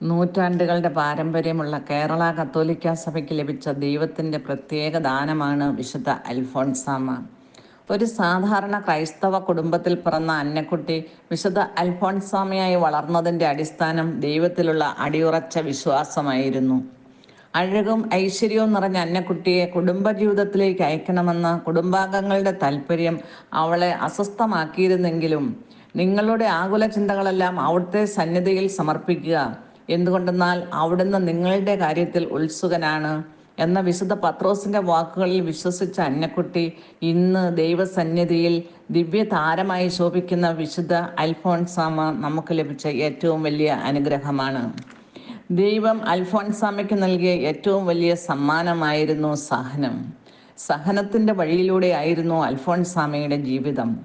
നൂറ്റാണ്ടുകളുടെ പാരമ്പര്യമുള്ള കേരള കത്തോലിക്ക സഭയ്ക്ക് ലഭിച്ച ദൈവത്തിന്റെ പ്രത്യേക ദാനമാണ് വിശുദ്ധ അൽഫോൺസാമ ഒരു സാധാരണ ക്രൈസ്തവ കുടുംബത്തിൽ പിറന്ന അന്നക്കുട്ടി വിശുദ്ധ അൽഫോൺസാമയായി വളർന്നതിന്റെ അടിസ്ഥാനം ദൈവത്തിലുള്ള അടിയുറച്ച വിശ്വാസമായിരുന്നു. അഴകും ഐശ്വര്യവും നിറഞ്ഞ അന്നക്കുട്ടിയെ കുടുംബജീവിതത്തിലേക്ക് അയക്കണമെന്ന കുടുംബാംഗങ്ങളുടെ താല്പര്യം അവളെ അസ്വസ്ഥമാക്കിയിരുന്നെങ്കിലും നിങ്ങളുടെ ആകുല ചിന്തകളെല്ലാം അവിടുത്തെ സന്നിധിയിൽ സമർപ്പിക്കുക എന്തുകൊണ്ടെന്നാൽ അവിടുന്ന് നിങ്ങളുടെ കാര്യത്തിൽ ഉത്സുകനാണ് എന്ന വിശുദ്ധ പത്രോസിന്റെ വാക്കുകളിൽ വിശ്വസിച്ച അന്നക്കുട്ടി ഇന്ന് ദൈവസന്നിധിയിൽ ദിവ്യ താരമായി ശോഭിക്കുന്ന വിശുദ്ധ അൽഫോൺസാമ നമുക്ക് ലഭിച്ച ഏറ്റവും വലിയ അനുഗ്രഹമാണ്. ദൈവം അൽഫോൺസാമയ്ക്ക് നൽകിയ ഏറ്റവും വലിയ സമ്മാനമായിരുന്നു സഹനം. സഹനത്തിന്റെ വഴിയിലൂടെ ആയിരുന്നു അൽഫോൺസാമയുടെ ജീവിതം.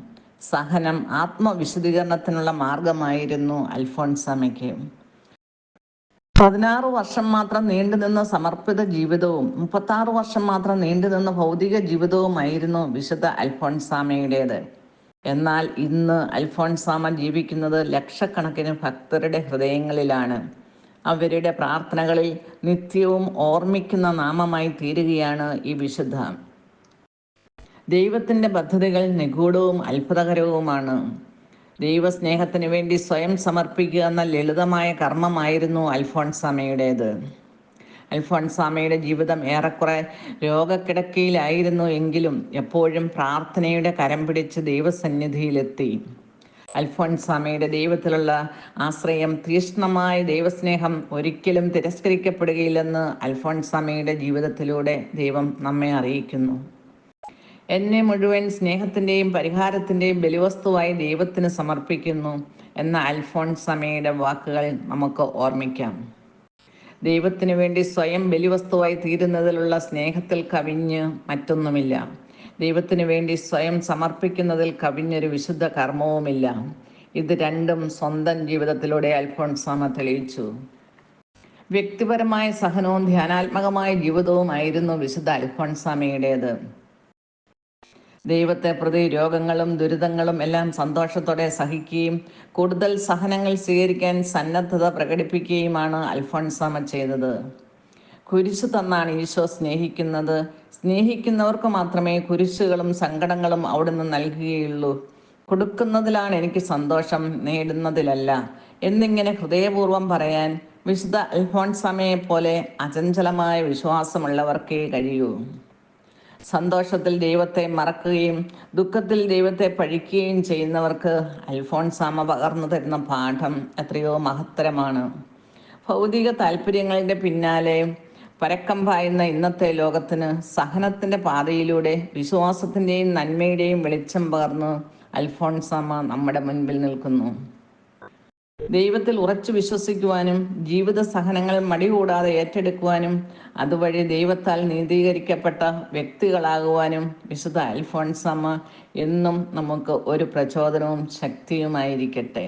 സഹനം ആത്മവിശദീകരണത്തിനുള്ള മാർഗമായിരുന്നു അൽഫോൺസാമയ്ക്ക്. പതിനാറ് വർഷം മാത്രം നീണ്ടുനിന്ന സമർപ്പിത ജീവിതവും മുപ്പത്താറ് വർഷം മാത്രം നീണ്ടുനിന്ന ഭൗതിക ജീവിതവുമായിരുന്നു വിശുദ്ധ അൽഫോൺസാമയുടേത്. എന്നാൽ ഇന്ന് അൽഫോൺസാമ ജീവിക്കുന്നത് ലക്ഷക്കണക്കിന് ഭക്തരുടെ ഹൃദയങ്ങളിലാണ്. അവരുടെ പ്രാർത്ഥനകളിൽ നിത്യവും ഓർമ്മിക്കുന്ന നാമമായി തീരുകയാണ് ഈ വിശുദ്ധ. ദൈവത്തിന്റെ പദ്ധതികൾ നിഗൂഢവും അത്ഭുതകരവുമാണ്. ദൈവസ്നേഹത്തിന് വേണ്ടി സ്വയം സമർപ്പിക്കുക എന്ന ലളിതമായ കർമ്മമായിരുന്നു അൽഫോൺസാമയുടേത്. അൽഫോൺസാമയുടെ ജീവിതം ഏറെക്കുറെ രോഗക്കിടക്കയിലായിരുന്നു എങ്കിലും എപ്പോഴും പ്രാർത്ഥനയുടെ കരം പിടിച്ച് ദൈവസന്നിധിയിലെത്തി. അൽഫോൺസാമയുടെ ദൈവത്തിലുള്ള ആശ്രയം തീഷ്ണമായ ദൈവസ്നേഹം ഒരിക്കലും തിരസ്കരിക്കപ്പെടുകയില്ലെന്ന് അൽഫോൺസാമയുടെ ജീവിതത്തിലൂടെ ദൈവം നമ്മെ അറിയിക്കുന്നു. എന്നെ മുഴുവൻ സ്നേഹത്തിന്റെയും പരിഹാരത്തിന്റെയും ബലിവസ്തുവായി ദൈവത്തിന് സമർപ്പിക്കുന്നു എന്ന അൽഫോൺസമയുടെ വാക്കുകൾ നമുക്ക് ഓർമ്മിക്കാം. ദൈവത്തിന് വേണ്ടി സ്വയം ബലിവസ്തുവായി തീരുന്നതിലുള്ള സ്നേഹത്തിൽ കവിഞ്ഞ് മറ്റൊന്നുമില്ല. ദൈവത്തിന് വേണ്ടി സ്വയം സമർപ്പിക്കുന്നതിൽ കവിഞ്ഞൊരു വിശുദ്ധ കർമ്മവുമില്ല. ഇത് രണ്ടും സ്വന്തം ജീവിതത്തിലൂടെ അൽഫോൺസാമ തെളിയിച്ചു. വ്യക്തിപരമായ സഹനവും ധ്യാനാത്മകമായ ജീവിതവുമായിരുന്നു വിശുദ്ധ അൽഫോൺസാമയുടേത് ദൈവത്തെ പ്രതി രോഗങ്ങളും ദുരിതങ്ങളും എല്ലാം സന്തോഷത്തോടെ സഹിക്കുകയും കൂടുതൽ സഹനങ്ങൾ സ്വീകരിക്കാൻ സന്നദ്ധത പ്രകടിപ്പിക്കുകയുമാണ് അൽഫോൺസാമ ചെയ്തത്. കുരിശു തന്നാണ് ഈശോ സ്നേഹിക്കുന്നത്. സ്നേഹിക്കുന്നവർക്ക് മാത്രമേ കുരിശുകളും സങ്കടങ്ങളും അവിടുന്ന് നൽകുകയുള്ളൂ. കൊടുക്കുന്നതിലാണ് എനിക്ക് സന്തോഷം നേടുന്നതിലല്ല. എന്നിങ്ങനെ ഹൃദയപൂർവം പറയാൻ വിശുദ്ധ അൽഫോൺസാമയെ പോലെ അചഞ്ചലമായ വിശ്വാസമുള്ളവർക്കേ കഴിയൂ. സന്തോഷത്തിൽ ദൈവത്തെ മറക്കുകയും ദുഃഖത്തിൽ ദൈവത്തെ പഴിക്കുകയും ചെയ്യുന്നവർക്ക് അൽഫോൺസാമ പകർന്നു തരുന്ന പാഠം എത്രയോ മഹത്തരമാണ്. ഭൗതിക താല്പര്യങ്ങളുടെ പിന്നാലെ പരക്കം പായുന്ന ഇന്നത്തെ ലോകത്തിന് സഹനത്തിന്റെ പാതയിലൂടെ വിശ്വാസത്തിന്റെയും നന്മയുടെയും വെളിച്ചം പകർന്ന് അൽഫോൺസാമ നമ്മുടെ മുൻപിൽ നിൽക്കുന്നു. ദൈവത്തിൽ ഉറച്ചു വിശ്വസിക്കുവാനും ജീവിത സഹനങ്ങൾ മടികൂടാതെ ഏറ്റെടുക്കുവാനും അതുവഴി ദൈവത്താൽ നീതീകരിക്കപ്പെട്ട വ്യക്തികളാകുവാനും വിശുദ്ധ അൽഫോൺസമ്മ എന്നും നമുക്ക് ഒരു പ്രചോദനവും ശക്തിയുമായിരിക്കട്ടെ.